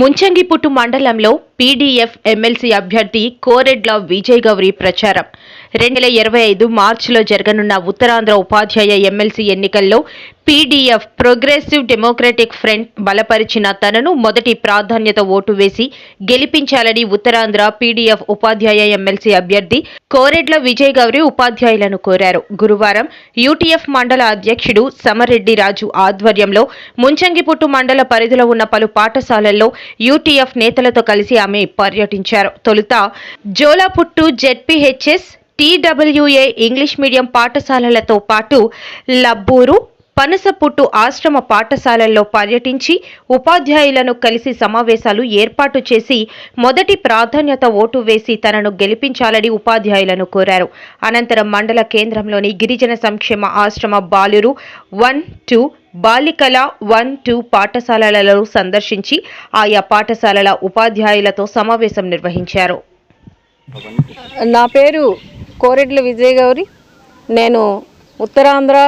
ముంచంగిపుట్టు మండలంలో PDF MLC అభ్యర్థి కోరెడ్ల విజయ్ గౌరి ప్రచారం. రెండు వేల ఇరవై ఐదు మార్చిలో జరగనున్న ఉత్తరాంధ్ర ఉపాధ్యాయ ఎమ్మెల్సీ ఎన్నికల్లో పీడీఎఫ్ ప్రోగ్రెసివ్ డెమోక్రటిక్ ఫ్రంట్ బలపరిచిన తనను మొదటి ప్రాధాన్యత ఓటు వేసి గెలిపించాలని ఉత్తరాంధ్ర పీడీఎఫ్ ఉపాధ్యాయ ఎమ్మెల్సీ అభ్యర్థి కోరెడ్ల విజయ్ గౌరి ఉపాధ్యాయులను కోరారు. గురువారం యూటీఎఫ్ మండల అధ్యక్షుడు సమరెడ్డి రాజు ఆధ్వర్యంలో ముంచంగిపుట్టు మండల పరిధిలో ఉన్న పలు పాఠశాలల్లో యూటీఎఫ్ నేతలతో కలిసి ఆమె పర్యటించారు. తొలుత Jolaputtu ZPHS TWA English medium పాఠశాలలతో పాటు లబ్బూరు పనసపుట్టు ఆశ్రమ పాఠశాలల్లో పర్యటించి ఉపాధ్యాయులను కలిసి సమావేశాలు ఏర్పాటు చేసి మొదటి ప్రాధాన్యత ఓటు వేసి తనను గెలిపించాలని ఉపాధ్యాయులను కోరారు. అనంతరం మండల కేంద్రంలోని గిరిజన సంక్షేమ ఆశ్రమ బాలురు వన్ టూ బాలికల వన్ టూ పాఠశాలలలో సందర్శించి ఆయా పాఠశాలల ఉపాధ్యాయులతో సమావేశం నిర్వహించారు. నా పేరు కోరెడ్ల విజయ్ గౌరి. నేను ఉత్తరాంధ్ర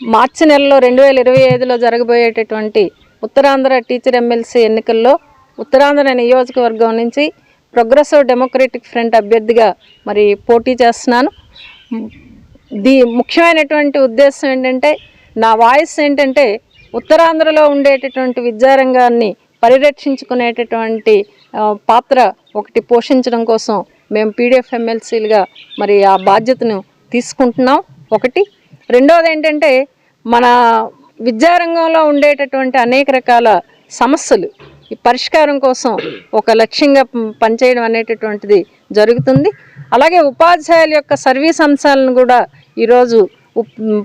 మార్చి నెలలో రెండు వేల ఇరవై ఐదులో జరగబోయేటటువంటి ఉత్తరాంధ్ర టీచర్ ఎమ్మెల్సీ ఎన్నికల్లో ఉత్తరాంధ్ర నియోజకవర్గం నుంచి ప్రోగ్రెసివ్ డెమోక్రటిక్ ఫ్రంట్ అభ్యర్థిగా మరి పోటీ చేస్తున్నాను. దీ ముఖ్యమైనటువంటి ఉద్దేశం ఏంటంటే నా వాయిస్ ఏంటంటే ఉత్తరాంధ్రలో ఉండేటటువంటి విద్యారంగాన్ని పరిరక్షించుకునేటటువంటి పాత్ర ఒకటి పోషించడం కోసం మేము పీడిఎఫ్ ఎమ్మెల్సీలుగా మరి ఆ బాధ్యతను తీసుకుంటున్నాం. ఒకటి. రెండవది ఏంటంటే మన విద్యారంగంలో ఉండేటటువంటి అనేక రకాల సమస్యలు ఈ పరిష్కారం కోసం ఒక లక్ష్యంగా పనిచేయడం అనేటటువంటిది జరుగుతుంది. అలాగే ఉపాధ్యాయుల యొక్క సర్వీస్ అంశాలను కూడా ఈరోజు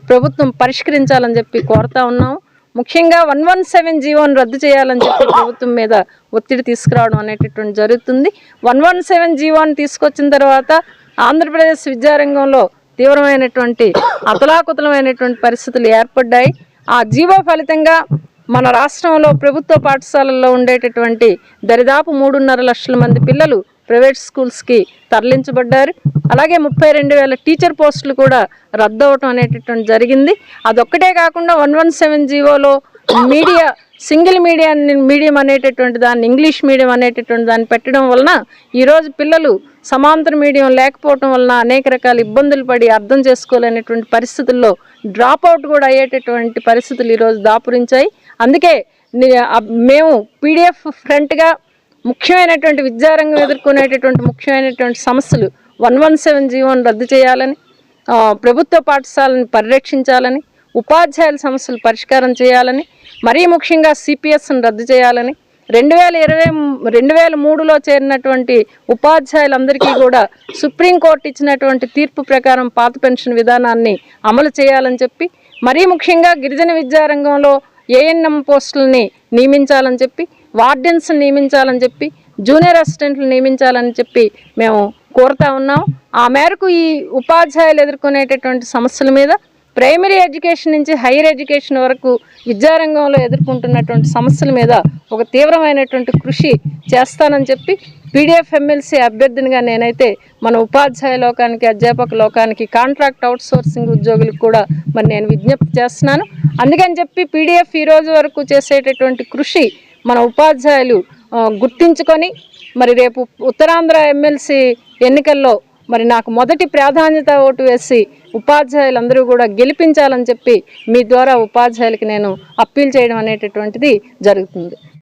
ప్రభుత్వం పరిష్కరించాలని చెప్పి కోరుతా ఉన్నాం. ముఖ్యంగా వన్ వన్ సెవెన్ జీవోని రద్దు చేయాలని చెప్పి ప్రభుత్వం మీద ఒత్తిడి తీసుకురావడం అనేటటువంటి జరుగుతుంది. వన్ వన్ సెవెన్ జీవోని తీసుకొచ్చిన తర్వాత ఆంధ్రప్రదేశ్ విద్యారంగంలో తీవ్రమైనటువంటి అతలాకుతలమైనటువంటి పరిస్థితులు ఏర్పడ్డాయి. ఆ జీవో ఫలితంగా మన రాష్ట్రంలో ప్రభుత్వ పాఠశాలల్లో ఉండేటటువంటి దరిదాపు మూడున్నర లక్షల మంది పిల్లలు ప్రైవేట్ స్కూల్స్కి తరలించబడ్డారు. అలాగే ముప్పై రెండు వేల టీచర్ పోస్టులు కూడా రద్దు అవటం అనేటటువంటి జరిగింది. అదొక్కటే కాకుండా వన్ వన్ సెవెన్ జీవోలో మీడియా సింగిల్ మీడియా మీడియం అనేటటువంటి దాన్ని ఇంగ్లీష్ మీడియం అనేటటువంటి దాన్ని పెట్టడం వలన ఈరోజు పిల్లలు సమాంతర మీడియం లేకపోవటం వలన అనేక రకాల ఇబ్బందులు పడి అర్థం చేసుకోలేనటువంటి పరిస్థితుల్లో డ్రాప్ అవుట్ కూడా అయ్యేటటువంటి పరిస్థితులు ఈరోజు దాపురించాయి. అందుకే మేము పీడిఎఫ్ ఫ్రంట్గా ముఖ్యమైనటువంటి విద్యారంగం ఎదుర్కొనేటటువంటి ముఖ్యమైనటువంటి సమస్యలు వన్ వన్ సెవెన్ జీవోని రద్దు చేయాలని ప్రభుత్వ పాఠశాలను పరిరక్షించాలని ఉపాధ్యాయుల సమస్యలు పరిష్కారం చేయాలని మరీ ముఖ్యంగా సిపిఎస్ను రద్దు చేయాలని రెండు వేల ఇరవై రెండు వేల మూడులో చేరినటువంటి ఉపాధ్యాయులందరికీ కూడా సుప్రీంకోర్టు ఇచ్చినటువంటి తీర్పు ప్రకారం పాత పెన్షన్ విధానాన్ని అమలు చేయాలని చెప్పి మరీ ముఖ్యంగా గిరిజన విద్యారంగంలో ఏఎన్ఎం పోస్టులని నియమించాలని చెప్పి వార్డెన్స్ నియమించాలని చెప్పి జూనియర్ అసిస్టెంట్లు నియమించాలని చెప్పి మేము కోరుతా ఉన్నాం. ఆ మేరకు ఈ ఉపాధ్యాయులు ఎదుర్కొనేటటువంటి సమస్యల మీద ప్రైమరీ ఎడ్యుకేషన్ నుంచి హైయర్ ఎడ్యుకేషన్ వరకు విద్యారంగంలో ఎదుర్కొంటున్నటువంటి సమస్యల మీద ఒక తీవ్రమైనటువంటి కృషి చేస్తానని చెప్పి పీడిఎఫ్ ఎమ్మెల్సీ అభ్యర్థినిగా నేనైతే మన ఉపాధ్యాయ లోకానికి అధ్యాపక లోకానికి కాంట్రాక్ట్ అవుట్ సోర్సింగ్ ఉద్యోగులకు కూడా మరి నేను విజ్ఞప్తి చేస్తున్నాను. అందుకని చెప్పి పీడిఎఫ్ ఈ రోజు వరకు చేసేటటువంటి కృషి మన ఉపాధ్యాయులు గుర్తించుకొని మరి రేపు ఉత్తరాంధ్ర ఎమ్మెల్సీ ఎన్నికల్లో మరి నాకు మొదటి ప్రాధాన్యత ఓటు వేసి ఉపాధ్యాయులందరూ కూడా గెలిపించాలని చెప్పి మీ ద్వారా ఉపాధ్యాయులకి నేను అప్పీల్ చేయడం అనేటటువంటిది జరుగుతుంది.